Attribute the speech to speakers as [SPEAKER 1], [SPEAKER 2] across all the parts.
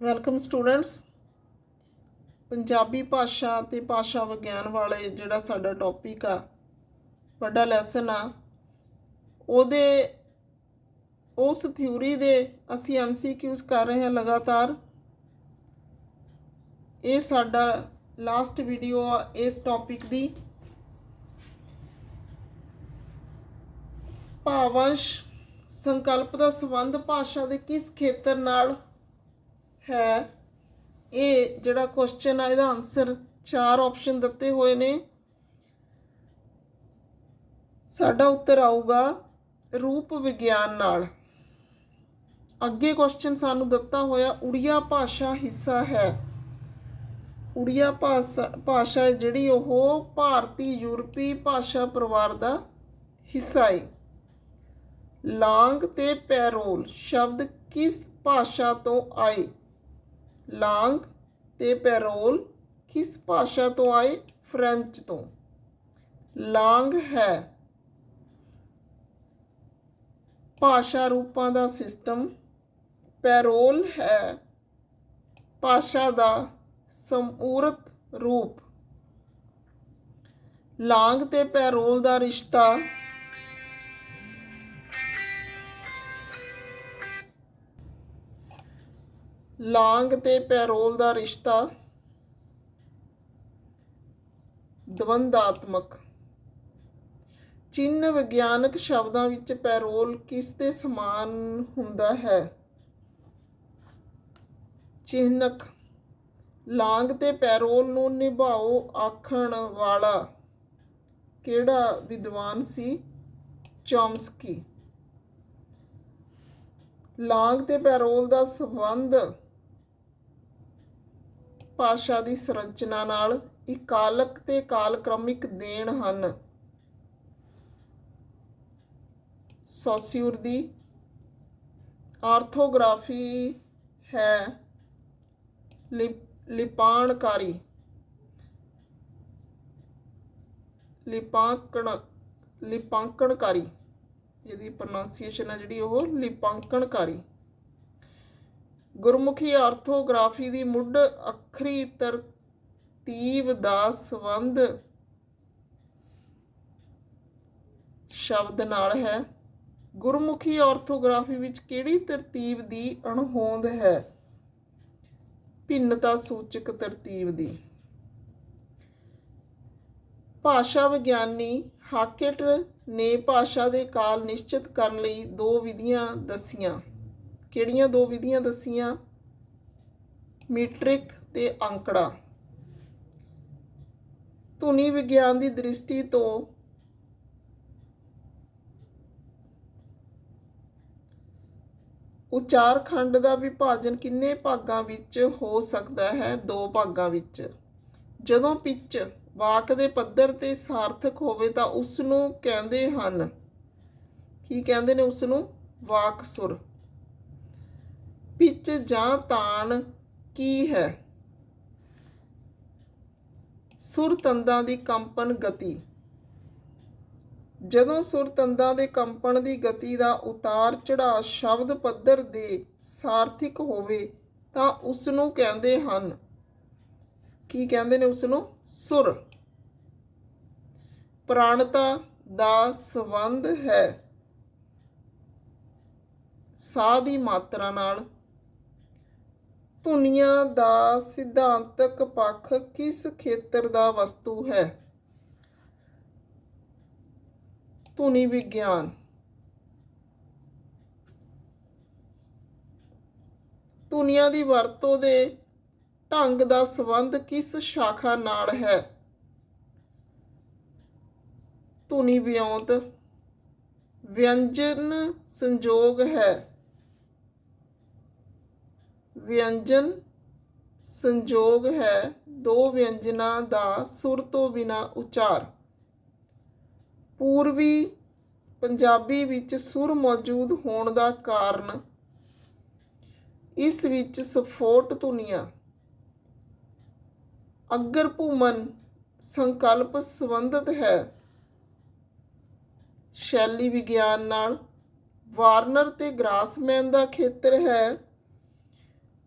[SPEAKER 1] Welcome students Punjabi ਭਾਸ਼ਾ ਤੇ ਭਾਸ਼ਾ ਵਿਗਿਆਨ ਵਾਲੇ ਜਿਹੜਾ ਸਾਡਾ ਟੌਪਿਕ ਆ, ਵੱਡਾ ਲੈਸਨ ਆ, ਉਹਦੇ, ਉਸ ਥਿਊਰੀ ਦੇ ਅਸੀਂ ਐਮਸੀਕਿਊਜ਼ ਕਰ ਰਹੇ ਹਾਂ ਲਗਾਤਾਰ। ਇਹ ਸਾਡਾ ਲਾਸਟ ਵੀਡੀਓ ਆ ਇਸ ਟੌਪਿਕ ਦੀ। ਭਾਵੰਸ਼ ਸੰਕਲਪ ਦਾ ਸੰਬੰਧ ਭਾਸ਼ਾ ਦੇ ਕਿਸ ਖੇਤਰ ਨਾਲ ਹੈ। ਇਹ ਜਿਹੜਾ ਕੁਐਸਚਨ ਆ, ਇਹਦਾ ਆਨਸਰ ਚਾਰ ਆਪਸ਼ਨ ਦਿੱਤੇ ਹੋਏ ਨੇ। ਸਾਡਾ ਉੱਤਰ ਆਊਗਾ ਰੂਪ ਵਿਗਿਆਨ ਨਾਲ। ਅੱਗੇ ਕੁਐਸਚਨ ਸਾਨੂੰ ਦਿੱਤਾ ਹੋਇਆ ਉੜੀਆ ਭਾਸ਼ਾ ਹਿੱਸਾ ਹੈ। ਉੜੀਆ ਭਾਸ਼ਾ ਭਾਸ਼ਾ ਜਿਹੜੀ ਉਹ ਭਾਰਤੀ ਯੂਰਪੀ ਭਾਸ਼ਾ ਪਰਿਵਾਰ ਦਾ ਹਿੱਸਾ ਹੈ ਲਾਂਗ ਤੇ ਪੈਰੋਲ ਸ਼ਬਦ ਕਿਸ ਭਾਸ਼ਾ ਤੋਂ ਆਏ? ਲਾਂਗ ਤੇ ਪੈਰੋਲ ਕਿਸ ਭਾਸ਼ਾ ਤੋਂ ਆਏ? ਫ੍ਰੈਂਚ ਤੋਂ। ਲਾਂਗ ਹੈ ਭਾਸ਼ਾ ਰੂਪਾਂ ਦਾ ਸਿਸਟਮ। ਪੈਰੋਲ ਹੈ ਭਾਸ਼ਾ ਦਾ ਸਮੂਰਤ ਰੂਪ। ਲਾਂਗ ਤੇ ਪੈਰੋਲ ਦਾ ਰਿਸ਼ਤਾ ਲਾਂਗ ਤੇ ਪੈਰੋਲ ਦਾ ਰਿਸ਼ਤਾ ਦਵੰਦਾਤਮਕ। ਚਿੰਨ ਵਿਗਿਆਨਕ ਸ਼ਬਦਾਂ ਵਿੱਚ ਪੈਰੋਲ ਕਿਸ ਦੇ ਸਮਾਨ ਹੁੰਦਾ ਹੈ? ਚਿਹਨਕ ਲਾਂਗ ਤੇ ਪੈਰੋਲ ਨੂੰ ਨਿਭਾਓ ਆਖਣ ਵਾਲਾ ਕਿਹੜਾ ਵਿਦਵਾਨ ਸੀ? ਚੌਮਸਕੀ। ਲਾਂਗ ਤੇ ਪੈਰੋਲ ਦਾ ਸੰਬੰਧ ਭਾਸ਼ਾ ਦੀ ਸੰਰਚਨਾ ਨਾਲ ਇਕਾਲਕ ਤੇ ਕਾਲਕ੍ਰਮਿਕ ਦੇਣ ਹਨ। ਸੋਸਿਉਰ ਦੀ ਆਰਥੋਗ੍ਰਾਫੀ ਹੈ ਲਿਪ- ਲਿਪਾਣਕਾਰੀ। ਲਿਪਾਂਕਣ, ਲਿਪਾਂਕਣਕਾਰੀ। ਇਹਦੀ ਪ੍ਰੋਨਾਂਸੀਏਸ਼ਨ ਹੈ ਜਿਹੜੀ ਉਹ ਲਿਪਾਂਕਣਕਾਰੀ। ਗੁਰਮੁਖੀ ਆਰਥੋਗ੍ਰਾਫੀ ਦੀ ਮੁੱਢ ਅੱਖਰੀ ਤਰਤੀਬ ਦਾ ਸੰਬੰਧ ਸ਼ਬਦ ਨਾਲ ਹੈ। ਗੁਰਮੁਖੀ ਆਰਥੋਗ੍ਰਾਫੀ ਵਿੱਚ ਕਿਹੜੀ ਤਰਤੀਬ ਦੀ ਅਣਹੋਂਦ ਹੈ? ਭਿੰਨਤਾ ਸੂਚਕ ਤਰਤੀਬ ਦੀ। ਭਾਸ਼ਾ ਵਿਗਿਆਨੀ ਹਾਕੇਟ ਨੇ ਭਾਸ਼ਾ ਦੇ ਕਾਲ ਨਿਸ਼ਚਿਤ ਕਰਨ ਲਈ ਦੋ ਵਿਧੀਆਂ ਦੱਸੀਆਂ। ਕਿਹੜੀਆਂ ਦੋ ਵਿਧੀਆਂ ਦੱਸੀਆਂ? ਮੀਟ੍ਰਿਕ ਤੇ ਅੰਕੜਾ। ਧੁਨੀ ਵਿਗਿਆਨ ਦੀ ਦ੍ਰਿਸ਼ਟੀ ਤੋਂ ਉਚਾਰਖੰਡ ਦਾ ਵਿਭਾਜਨ ਕਿੰਨੇ ਭਾਗਾਂ ਵਿੱਚ ਹੋ ਸਕਦਾ ਹੈ? ਦੋ ਭਾਗਾਂ ਵਿੱਚ। ਜਦੋਂ ਪਿੱਚ ਵਾਕ ਦੇ ਪੱਧਰ ਤੇ ਸਾਰਥਕ ਹੋਵੇ ਤਾਂ ਉਸ ਨੂੰ ਕਹਿੰਦੇ ਹਨ। ਕੀ ਕਹਿੰਦੇ ਨੇ ਉਸ ਨੂੰ ਵਾਕ ਸੁਰ। ਪਿੱਚ ਜਾਂ ਤਾਣ ਕੀ ਹੈ? ਸੁਰ ਤੰਦਾਂ ਦੀ ਕੰਪਨ ਗਤੀ। ਜਦੋਂ ਸੁਰ ਤੰਦਾਂ ਦੇ ਕੰਪਨ ਦੀ ਗਤੀ ਦਾ ਉਤਾਰ ਚੜਾਅ ਸ਼ਬਦ ਪੱਧਰ ਦੇ ਸਾਰਥਿਕ ਹੋਵੇ ਤਾਂ ਉਸ ਨੂੰ ਕਹਿੰਦੇ ਹਨ। ਕੀ ਕਹਿੰਦੇ ਨੇ ਉਸ ਨੂੰ ਸੁਰ। ਪ੍ਰਾਣਤਾ ਦਾ ਸੰਬੰਧ ਹੈ। ਸਾਹ ਦੀ ਮਾਤਰਾ ਨਾਲ ਧੁਨੀਆਂ ਦਾ ਸਿਧਾਂਤਕ ਪੱਖ ਕਿਸ ਖੇਤਰ ਦਾ ਵਸਤੂ ਹੈ? ਧੁਨੀ ਵਿਗਿਆਨ। ਧੁਨੀਆਂ ਦੀ ਵਰਤੋਂ ਦੇ ਢੰਗ ਦਾ ਸੰਬੰਧ ਕਿਸ ਸ਼ਾਖਾ ਨਾਲ ਹੈ? ਧੁਨੀ ਵਿਉਂਤ ਵਿਅੰਜਨ ਸੰਯੋਗ ਹੈ। ਵਿਅੰਜਨ ਸੰਜੋਗ ਹੈ। ਦੋ ਵਿਅੰਜਨਾਂ ਦਾ ਸੁਰ ਤੋਂ ਬਿਨਾ ਉਚਾਰ। ਪੂਰਬੀ ਪੰਜਾਬੀ ਵਿੱਚ ਸੁਰ ਮੌਜੂਦ ਹੋਣ ਦਾ ਕਾਰਨ ਇਸ ਵਿੱਚ ਸਫੋਟ ਧੁਨੀਆਂ, ਅਗਰ ਭੂਮਨ ਸੰਕਲਪ ਸੰਬੰਧਿਤ ਹੈ। ਸ਼ੈਲੀ ਵਿਗਿਆਨ ਨਾਲ ਵਾਰਨਰ ਤੇ ਗ੍ਰਾਸਮੈਨ ਦਾ ਖੇਤਰ ਹੈ।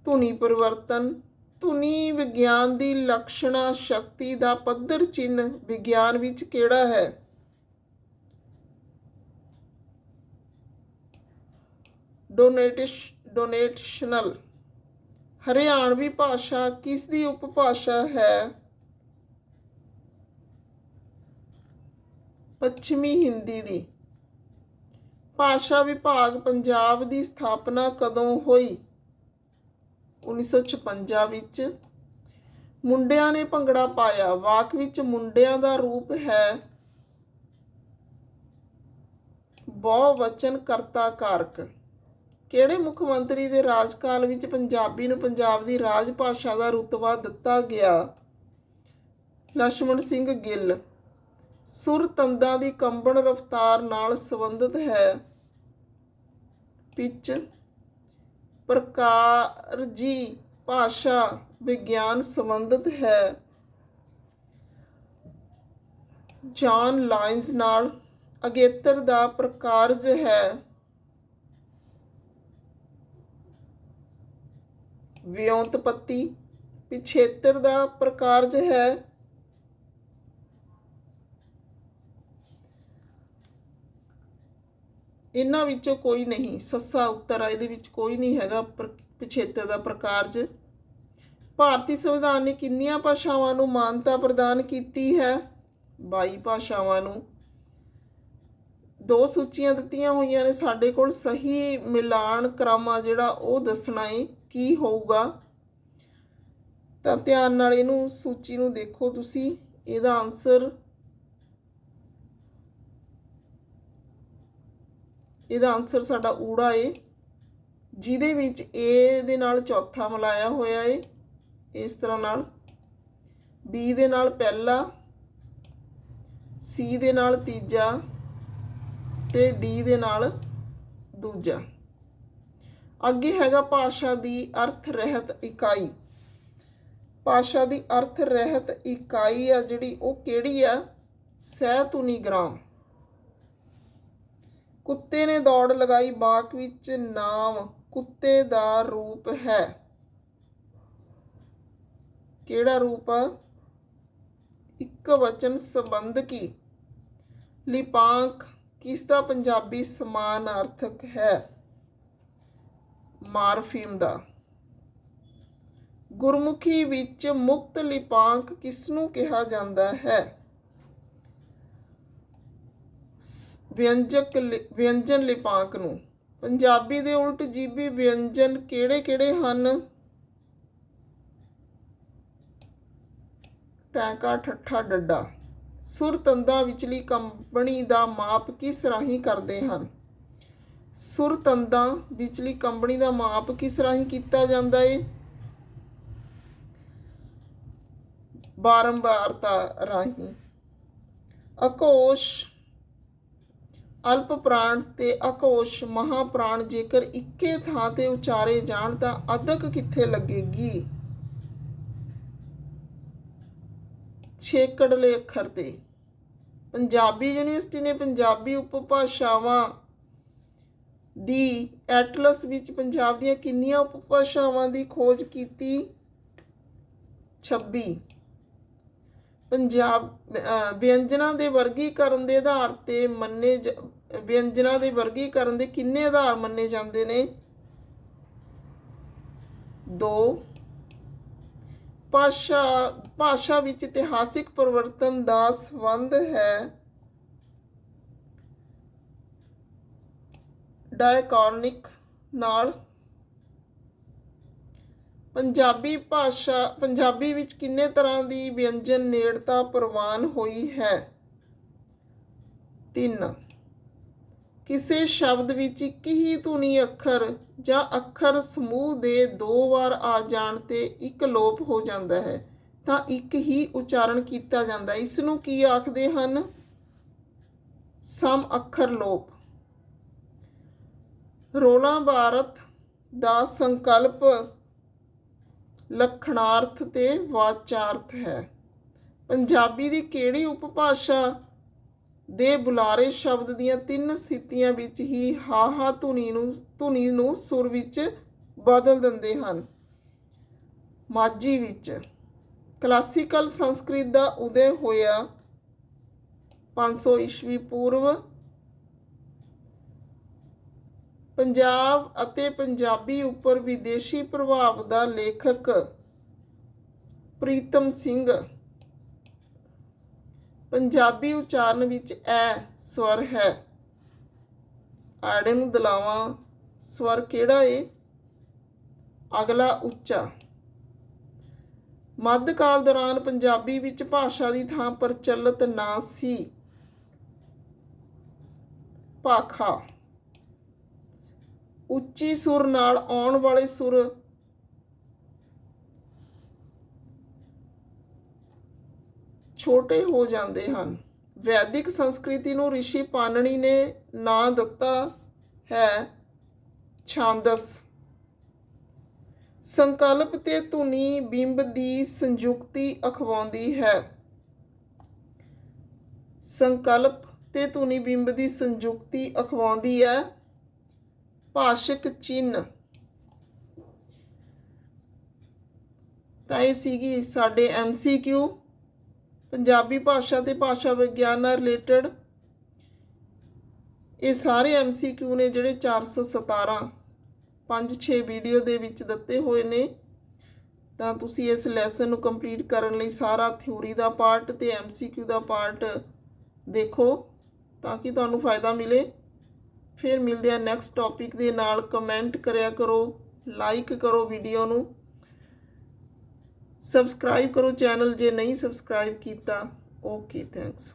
[SPEAKER 1] ਧੁਨੀ ਪਰਿਵਰਤਨ, ਧੁਨੀ ਵਿਗਿਆਨ ਦੀ ਲਕਸ਼ਣਾ ਸ਼ਕਤੀ ਦਾ ਪੱਧਰ ਚਿੰਨ ਵਿਗਿਆਨ ਵਿੱਚ ਕਿਹੜਾ ਹੈ? ਡੋਨੇਟਿਸ਼ ਡੋਨੇਟਸ਼ਨਲ ਹਰਿਆਣਵੀ ਭਾਸ਼ਾ ਕਿਸ ਦੀ ਉਪਭਾਸ਼ਾ ਹੈ? ਪੱਛਮੀ ਹਿੰਦੀ ਦੀ। ਭਾਸ਼ਾ ਵਿਭਾਗ ਪੰਜਾਬ ਦੀ ਸਥਾਪਨਾ ਕਦੋਂ ਹੋਈ? 1956 ਵਿੱਚ ਮੁੰਡਿਆਂ ਨੇ ਭੰਗੜਾ ਪਾਇਆ। ਵਾਕ ਵਿੱਚ ਮੁੰਡਿਆਂ ਦਾ ਰੂਪ ਹੈ ਬਹੁ ਵਚਨ ਕਰਤਾ ਕਾਰਕ। ਕਿਹੜੇ ਮੁੱਖ ਮੰਤਰੀ ਦੇ ਰਾਜਕਾਲ ਵਿੱਚ ਪੰਜਾਬੀ ਨੂੰ ਪੰਜਾਬ ਦੀ ਰਾਜ ਭਾਸ਼ਾ ਦਾ ਰੁਤਬਾ ਦਿੱਤਾ ਗਿਆ? ਲక్ష్మణ ਸਿੰਘ ਗਿੱਲ। ਸੁਰ ਤੰਦਾਂ ਦੀ ਕੰਬਣ ਰਫਤਾਰ ਨਾਲ ਸੰਬੰਧਿਤ ਹੈ। ਪਿੱਚ ਪ੍ਰਕਾਰ ਜੀ ਭਾਸ਼ਾ ਵਿਗਿਆਨ ਸੰਬੰਧਿਤ ਹੈ। ਜਾਨ ਲਾਈਨਸ ਨਾਲ ਅਗੇਤਰ ਦਾ ਪ੍ਰਕਾਰਜ ਹੈ। ਵਿਉਂਤਪਤੀ ਪਿਛੇਤਰ ਦਾ ਪ੍ਰਕਾਰਜ ਹੈ। ਇਹਨਾਂ ਵਿੱਚੋਂ ਕੋਈ ਨਹੀਂ, ਸੱਸਾ ਉੱਤਰ ਇਹਦੇ ਵਿੱਚ ਕੋਈ ਨਹੀਂ ਹੈਗਾ ਪਰ- ਪਿਛੇਤਰ ਦਾ ਪ੍ਰਕਾਰਜ ਭਾਰਤੀ ਸੰਵਿਧਾਨ ਨੇ ਕਿੰਨੀਆਂ ਭਾਸ਼ਾਵਾਂ ਨੂੰ ਮਾਨਤਾ ਪ੍ਰਦਾਨ ਕੀਤੀ ਹੈ? 22 ਭਾਸ਼ਾਵਾਂ ਨੂੰ। ਦੋ ਸੂਚੀਆਂ ਦਿੱਤੀਆਂ ਹੋਈਆਂ ਨੇ, ਸਾਡੇ ਕੋਲ ਸਹੀ ਮਿਲਾਨ ਕ੍ਰਮ ਆ ਜਿਹੜਾ, ਉਹ ਦੱਸਣਾ ਹੈ ਕੀ ਹੋਊਗਾ? ਤਾਂ ਧਿਆਨ ਨਾਲ ਇਹਨੂੰ ਸੂਚੀ ਨੂੰ ਦੇਖੋ ਤੁਸੀਂ, ਇਹਦਾ ਆਨਸਰ ਇਹਦਾ ਆਨਸਰ ਸਾਡਾ ਊੜਾ ਏ, ਜਿਹਦੇ ਵਿੱਚ ਏ ਦੇ ਨਾਲ ਚੌਥਾ ਮਿਲਾਇਆ ਹੋਇਆ ਏ, ਇਸ ਤਰ੍ਹਾਂ ਨਾਲ। ਬੀ ਦੇ ਨਾਲ ਪਹਿਲਾ ਸੀ ਦੇ ਨਾਲ ਤੀਜਾ ਤੇ ਡੀ ਦੇ ਨਾਲ ਦੂਜਾ। ਅੱਗੇ ਹੈਗਾ ਭਾਸ਼ਾ ਦੀ ਅਰਥ ਰਹਿਤ ਇਕਾਈ। ਭਾਸ਼ਾ ਦੀ ਅਰਥ ਰਹਿਤ ਇਕਾਈ ਆ ਜਿਹੜੀ ਉਹ ਕਿਹੜੀ ਆ? ਸਹਿਤੁਨੀ ਗ੍ਰਾਮ। ਕੁੱਤੇ ਨੇ ਦੌੜ ਲਗਾਈ, ਬਾਕ ਵਿੱਚ ਨਾਮ ਕੁੱਤੇ ਦਾ ਰੂਪ ਹੈ। ਕਿਹੜਾ ਰੂਪ? ਆ ਇੱਕ ਵਚਨ ਸੰਬੰਧਕੀ ਲਿਪਾਂਕ ਕਿਸ ਦਾ ਪੰਜਾਬੀ ਸਮਾਨ ਅਰਥਕ ਹੈ? ਮਾਰਫੀਮ ਦਾ। ਗੁਰਮੁਖੀ ਵਿੱਚ ਮੁਕਤ ਲਿਪਾਂਕ ਕਿਸ ਨੂੰ ਕਿਹਾ ਜਾਂਦਾ ਹੈ? ਵਿਅੰਜਕ ਲਿ- ਵਿਅੰਜਨ ਲਿਪਾਂਕ ਨੂੰ। ਪੰਜਾਬੀ ਦੇ ਉਲਟ ਜੀਬੀ ਵਿਅੰਜਨ ਕਿਹੜੇ-ਕਿਹੜੇ ਹਨ? ਟੈਂਕਾ, ਠੱਠਾ, ਡੱਡਾ। ਸੁਰ ਤੰਦਾਂ ਵਿਚਲੀ ਕੰਬਣੀ ਦਾ ਮਾਪ ਕਿਸ ਰਾਹੀਂ ਕਰਦੇ ਹਨ? ਸੁਰ ਤੰਦਾਂ ਵਿਚਲੀ ਕੰਬਣੀ ਦਾ ਮਾਪ ਕਿਸ ਰਾਹੀਂ ਕੀਤਾ ਜਾਂਦਾ ਏ? ਬਾਰੰਬਾਰਤਾ ਰਾਹੀਂ। ਅਕੋਸ਼ ਅਲਪ ਪ੍ਰਾਣ ਤੇ ਅਕੋਸ਼ ਮਹਾਪ੍ਰਾਣ ਜੇਕਰ ਇੱਕੇ ਥਾਂ ਤੇ ਉਚਾਰੇ ਜਾਣ ਤਾਂ ਅਦਕ ਕਿੱਥੇ ਲੱਗੇਗੀ? ਛੇਕੜਲੇ ਅੱਖਰ ਤੇ। ਪੰਜਾਬੀ ਯੂਨੀਵਰਸਿਟੀ ਨੇ ਪੰਜਾਬੀ ਉਪਭਾਸ਼ਾਵਾਂ ਦੀ ਐਟਲਸ ਵਿੱਚ ਪੰਜਾਬ ਦੀਆਂ ਕਿੰਨੀਆਂ ਉਪਭਾਸ਼ਾਵਾਂ ਦੀ ਖੋਜ ਕੀਤੀ? 26 ਪੰਜਾਬ ਵਿਅੰਜਨਾਂ ਦੇ ਵਰਗੀਕਰਨ ਦੇ ਆਧਾਰ ਤੇ ਮੰਨੇ ਵਿਅੰਜਨਾਂ ਦੇ ਵਰਗੀਕਰਨ ਦੇ ਕਿੰਨੇ ਆਧਾਰ ਮੰਨੇ ਜਾਂਦੇ ਨੇ? ਦੋ। ਭਾਸ਼ਾ ਭਾਸ਼ਾ ਵਿੱਚ ਇਤਿਹਾਸਿਕ ਪਰਿਵਰਤਨ ਦਾ ਸੰਬੰਧ ਹੈ। ਡਾਇਕੋਨਿਕ ਨਾਲ ਪੰਜਾਬੀ ਭਾਸ਼ਾ, ਪੰਜਾਬੀ ਵਿੱਚ ਕਿੰਨੇ ਤਰ੍ਹਾਂ ਦੀ ਵਿਅੰਜਨ ਨੇੜਤਾ ਪ੍ਰਵਾਨ ਹੋਈ ਹੈ? ਤਿੰਨ। ਕਿਸੇ ਸ਼ਬਦ ਵਿੱਚ ਇੱਕ ਹੀ ਧੁਨੀ ਅੱਖਰ ਜਾਂ ਅੱਖਰ ਸਮੂਹ ਦੇ ਦੋ ਵਾਰ ਆ ਜਾਣ ਤੇ ਇੱਕ ਲੋਪ ਹੋ ਜਾਂਦਾ ਹੈ, ਤਾਂ ਇੱਕ ਹੀ ਉਚਾਰਨ ਕੀਤਾ ਜਾਂਦਾ। ਹੈ। ਇਸ ਨੂੰ ਕੀ ਆਖਦੇ ਹਨ? ਸਮ ਅੱਖਰ ਲੋਪ। ਰੋਲਾ ਭਾਰਤ ਦਾ ਸੰਕਲਪ ਲਖਣਾਰਥ ਤੇ ਵਾਚਾਰਥ ਹੈ। ਪੰਜਾਬੀ ਦੀ ਕਿਹੜੀ ਉਪਭਾਸ਼ਾ ਦੇ ਬੁਲਾਰੇ ਸ਼ਬਦ ਦੀਆਂ ਤਿੰਨ ਸਥਿਤੀਆਂ ਵਿੱਚ ਹੀ ਹਾ ਹਾ ਧੁਨੀ ਨੂੰ ਧੁਨੀ ਨੂੰ ਸੁਰ ਵਿੱਚ ਬਦਲ ਦਿੰਦੇ ਹਨ? ਮਾਝੀ ਵਿੱਚ ਕਲਾਸੀਕਲ ਸੰਸਕ੍ਰਿਤ ਦਾ ਉਦੈ ਹੋਇਆ 500 ਈਸਵੀ ਪੂਰਵ ਪੰਜਾਬ ਅਤੇ ਪੰਜਾਬੀ ਉੱਪਰ ਵਿਦੇਸ਼ੀ ਪ੍ਰਭਾਵ ਦਾ ਲੇਖਕ ਪ੍ਰੀਤਮ ਸਿੰਘ। ਪੰਜਾਬੀ ਉਚਾਰਨ ਵਿੱਚ ਐ ਸਵਰ ਹੈ। ਆੜੇ ਨੂੰ ਦਲਾਵਾਂ, ਸਵਰ ਕਿਹੜਾ ਏ? ਅਗਲਾ ਉੱਚਾ। ਮੱਧਕਾਲ ਦੌਰਾਨ ਪੰਜਾਬੀ ਵਿੱਚ ਭਾਸ਼ਾ ਦੀ ਥਾਂ ਪ੍ਰਚਲਿਤ ਨਾ ਸੀ। ਭਾਖਾ। ਉੱਚੀ ਸੁਰ ਨਾਲ ਆਉਣ ਵਾਲੇ ਸੁਰ। ਛੋਟੇ ਹੋ ਜਾਂਦੇ ਹਨ। ਵੈਦਿਕ ਸੰਸਕ੍ਰਿਤੀ ਨੂੰ ਰਿਸ਼ੀ ਪਾਨਣੀ ਨੇ ਨਾਂ ਦਿੱਤਾ ਹੈ ਛਾਂਦਸ। ਸੰਕਲਪ ਤੇ ਧੁਨੀ ਬਿੰਬ ਦੀ ਸੰਯੁਕਤੀ ਅਖਵਾਉਂਦੀ ਹੈ। ਸੰਕਲਪ ਤੇ ਧੁਨੀ ਬਿੰਬ ਦੀ ਸੰਯੁਕਤੀ ਅਖਵਾਉਂਦੀ ਹੈ। ਭਾਸ਼ਕ ਚਿੰਨ ਤਾਂ ਇਹ ਸੀਗੀ ਸਾਡੇ ਐਮਸੀਕਿਊ ਪੰਜਾਬੀ ਭਾਸ਼ਾ ਤੇ ਭਾਸ਼ਾ ਵਿਗਿਆਨ ਨਾਲ ਰਿਲੇਟਡ ਇਹ ਸਾਰੇ ਐਮਸੀਕਿਊ ਨੇ ਜਿਹੜੇ 417 5-6 ਵੀਡੀਓ ਦੇ ਵਿੱਚ ਦਿੱਤੇ ਹੋਏ ਨੇ। ਤਾਂ ਤੁਸੀਂ ਇਸ ਲੈਸਨ ਨੂੰ ਕੰਪਲੀਟ ਕਰਨ ਲਈ ਸਾਰਾ ਥਿਊਰੀ ਦਾ ਪਾਰਟ ਤੇ ਐਮਸੀਕਿਊ ਦਾ ਪਾਰਟ ਦੇਖੋ ਤਾਂ ਕਿ ਤੁਹਾਨੂੰ ਫਾਇਦਾ ਮਿਲੇ। ਫਿਰ ਮਿਲਦੇ ਆ ਨੈਕਸਟ ਟੌਪਿਕ ਦੇ ਨਾਲ। ਕਮੈਂਟ ਕਰਿਆ ਕਰੋ ਲਾਈਕ ਕਰੋ ਵੀਡੀਓ ਨੂੰ। ਸਬਸਕ੍ਰਾਈਬ ਕਰੋ ਚੈਨਲ ਜੇ ਨਹੀਂ ਸਬਸਕ੍ਰਾਈਬ ਕੀਤਾ ਓਕੇ ਥੈਂਕਸ